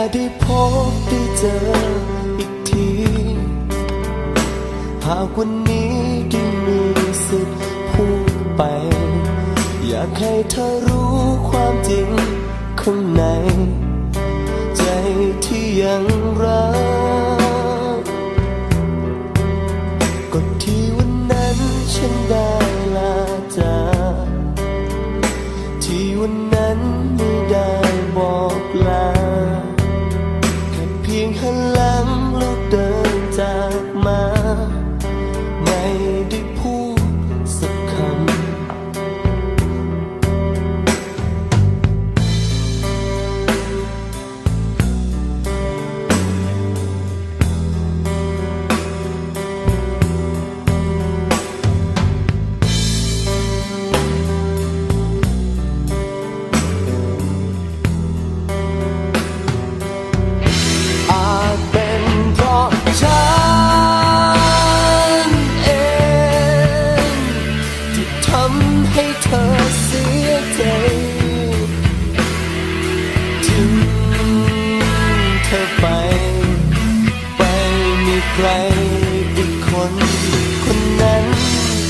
ากได้พบได้เจออีกที หากวันนี้ได้มีสิทธิ์พูดไป อยากให้เธอรู้ความจริงข้างใน ใจที่ยังรักก็ที่วันนั้นฉันได้ลาจากที่วันนั้น คนคนนั้น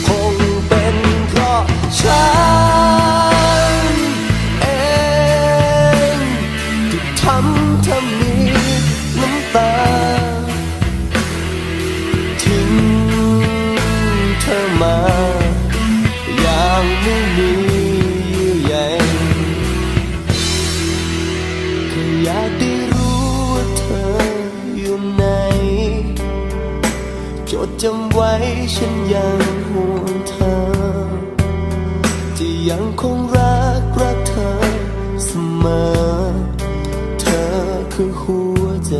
คงเป็นเพราะฉันเองที่ทำเธอมีน้ำตาทิ้งเธอมา จำไว้ฉันยังห่วงเธอที่ยังคงรักรักเธอเสมอ เธอคือหัวใจ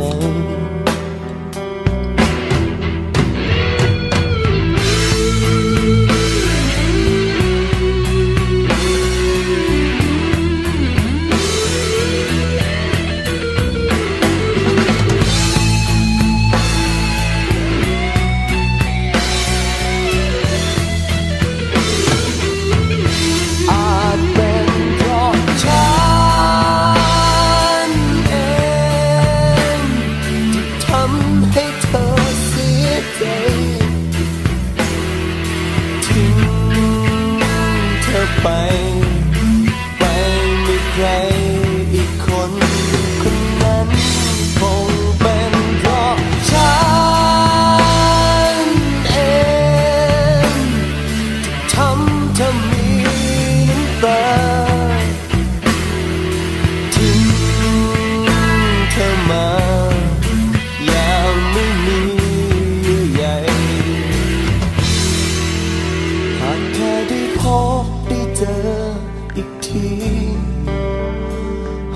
ที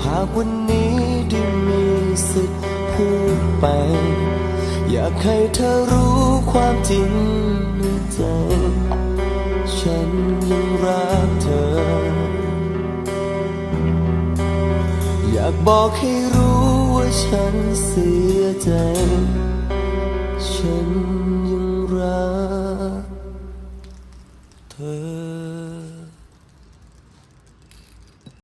หากวันนี้ได้มีสิทธิ์พูดไป อยากให้เธอรู้ความจริงในใจ ฉันยังรักเธอ อยากบอกให้รู้ว่าฉันเสียใจ ฉัน